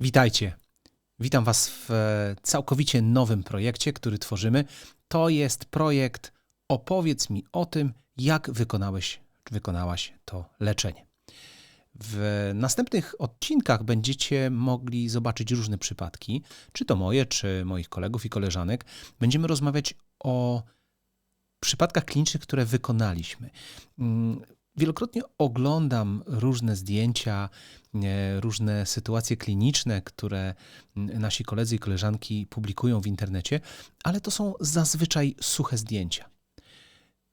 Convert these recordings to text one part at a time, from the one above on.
Witajcie. Witam Was w e, całkowicie nowym projekcie, który tworzymy. To jest projekt Opowiedz mi o tym, jak wykonałeś, wykonałaś to leczenie. W następnych odcinkach będziecie mogli zobaczyć różne przypadki, czy to moje, czy moich kolegów i koleżanek. Będziemy rozmawiać o przypadkach klinicznych, które wykonaliśmy. Wielokrotnie oglądam różne zdjęcia, e, różne sytuacje kliniczne, które nasi koledzy i koleżanki publikują w internecie, ale to są zazwyczaj suche zdjęcia.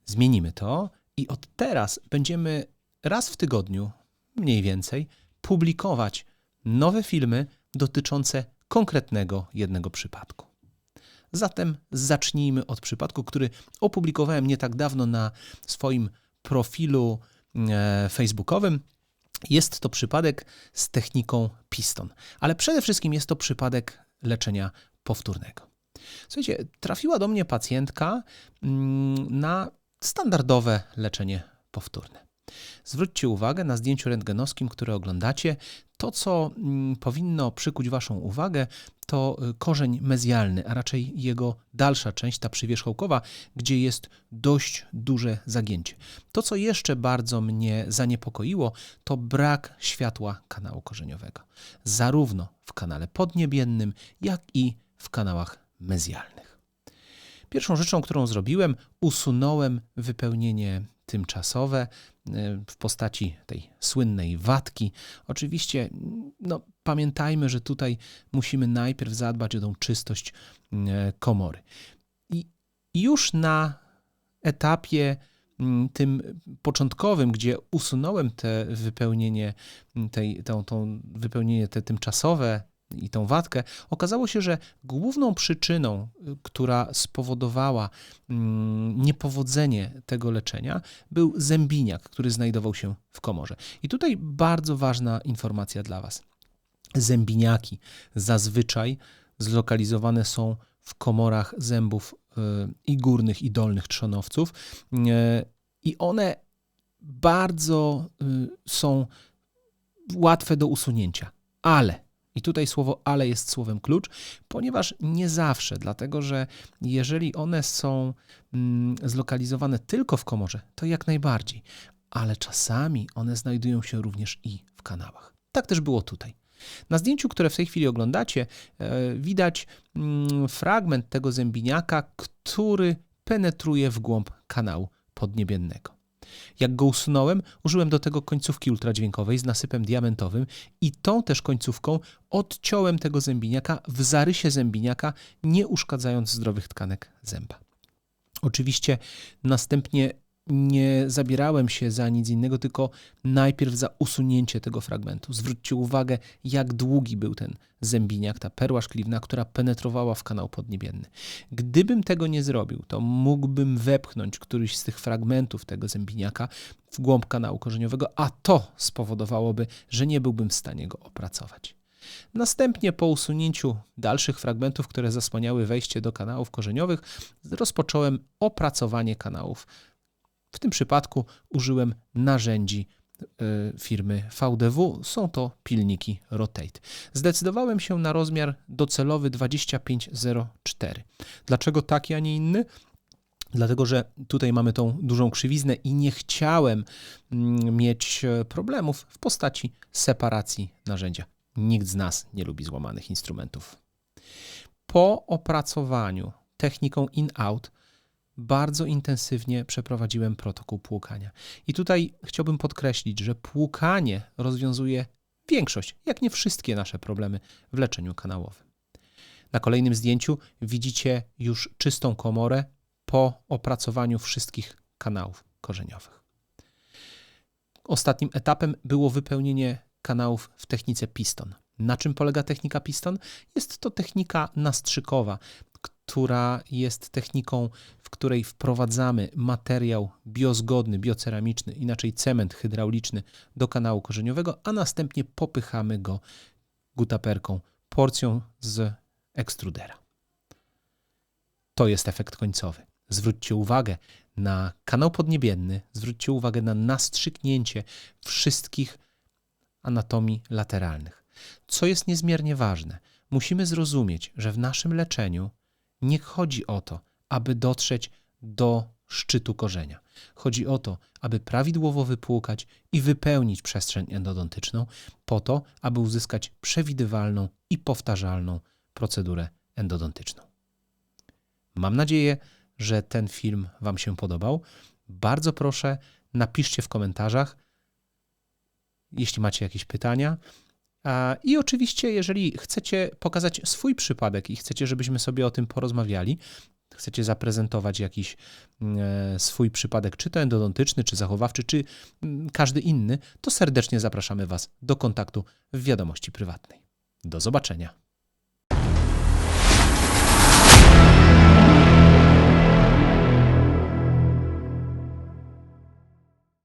Zmienimy to i od teraz będziemy raz w tygodniu, mniej więcej, publikować nowe filmy dotyczące konkretnego jednego przypadku. Zatem zacznijmy od przypadku, który opublikowałem nie tak dawno na swoim profilu facebookowym. Jest to przypadek z techniką piston, ale przede wszystkim jest to przypadek leczenia powtórnego. Słuchajcie, trafiła do mnie pacjentka mm, na standardowe leczenie powtórne. Zwróćcie uwagę na zdjęciu rentgenowskim, które oglądacie. To, co mm, powinno przykuć Waszą uwagę, to y, korzeń mezjalny, a raczej jego dalsza część, ta przywierzchołkowa, gdzie jest dość duże zagięcie. To, co jeszcze bardzo mnie zaniepokoiło, to brak światła kanału korzeniowego, zarówno w kanale podniebiennym, jak i w kanałach mezjalnych. Pierwszą rzeczą, którą zrobiłem, usunąłem wypełnienie tymczasowe y, w postaci tej słynnej watki. Oczywiście, no, pamiętajmy, że tutaj musimy najpierw zadbać o tą czystość y, komory. I już na etapie mm, tym początkowym, gdzie usunąłem te wypełnienie, tej, tą, tą wypełnienie te tymczasowe i tą watkę, okazało się, że główną przyczyną, y, która spowodowała mm, niepowodzenie tego leczenia, był zębiniak, który znajdował się w komorze. I tutaj bardzo ważna informacja dla Was. Zębiniaki zazwyczaj zlokalizowane są w komorach zębów y, i górnych, i dolnych trzonowców, y, i one bardzo są łatwe do usunięcia, ale i tutaj słowo ale jest słowem klucz, ponieważ nie zawsze, dlatego że jeżeli one są mm, zlokalizowane tylko w komorze, to jak najbardziej, ale czasami one znajdują się również i w kanałach. Tak też było tutaj. Na zdjęciu, które w tej chwili oglądacie, e, widać mm, fragment tego zębiniaka, który penetruje w głąb kanału podniebiennego. Jak go usunąłem, użyłem do tego końcówki ultradźwiękowej z nasypem diamentowym i tą też końcówką odciąłem tego zębiniaka w zarysie zębiniaka, nie uszkadzając zdrowych tkanek zęba. Oczywiście następnie nie zabierałem się za nic innego, tylko najpierw za usunięcie tego fragmentu. Zwróćcie uwagę, jak długi był ten zębiniak, ta perła szklivna, która penetrowała w kanał podniebienny. Gdybym tego nie zrobił, to mógłbym wepchnąć któryś z tych fragmentów tego zębiniaka w głąb kanału korzeniowego, a to spowodowałoby, że nie byłbym w stanie go opracować. Następnie po usunięciu dalszych fragmentów, które zasłaniały wejście do kanałów korzeniowych, rozpocząłem opracowanie kanałów w tym przypadku użyłem narzędzi e, firmy VDW. Są to pilniki Rotate. Zdecydowałem się na rozmiar docelowy 2504. Dlaczego taki, a nie inny? Dlatego, że tutaj mamy tą dużą krzywiznę i nie chciałem mm, mieć e, problemów w postaci separacji narzędzia. Nikt z nas nie lubi złamanych instrumentów. Po opracowaniu techniką in-out bardzo intensywnie przeprowadziłem protokół płukania. I tutaj chciałbym podkreślić, że płukanie rozwiązuje większość, jak nie wszystkie nasze problemy w leczeniu kanałowym. Na kolejnym zdjęciu widzicie już czystą komorę po opracowaniu wszystkich kanałów korzeniowych. Ostatnim etapem było wypełnienie kanałów w technice piston. Na czym polega technika piston? Jest to technika nastrzykowa, która jest techniką, w której wprowadzamy materiał biozgodny, bioceramiczny, inaczej cement hydrauliczny do kanału korzeniowego, a następnie popychamy go gutaperką, porcją z ekstrudera. To jest efekt końcowy. Zwróćcie uwagę na kanał podniebienny, zwróćcie uwagę na nastrzyknięcie wszystkich anatomii lateralnych. Co jest niezmiernie ważne, musimy zrozumieć, że w naszym leczeniu nie chodzi o to, aby dotrzeć do szczytu korzenia. Chodzi o to, aby prawidłowo wypłukać i wypełnić przestrzeń endodontyczną, po to, aby uzyskać przewidywalną i powtarzalną procedurę endodontyczną. Mam nadzieję, że ten film Wam się podobał. Bardzo proszę, napiszcie w komentarzach, jeśli macie jakieś pytania. I oczywiście, jeżeli chcecie pokazać swój przypadek i chcecie, żebyśmy sobie o tym porozmawiali, chcecie zaprezentować jakiś e, swój przypadek, czy to endodontyczny, czy zachowawczy, czy mm, każdy inny, to serdecznie zapraszamy Was do kontaktu w wiadomości prywatnej. Do zobaczenia.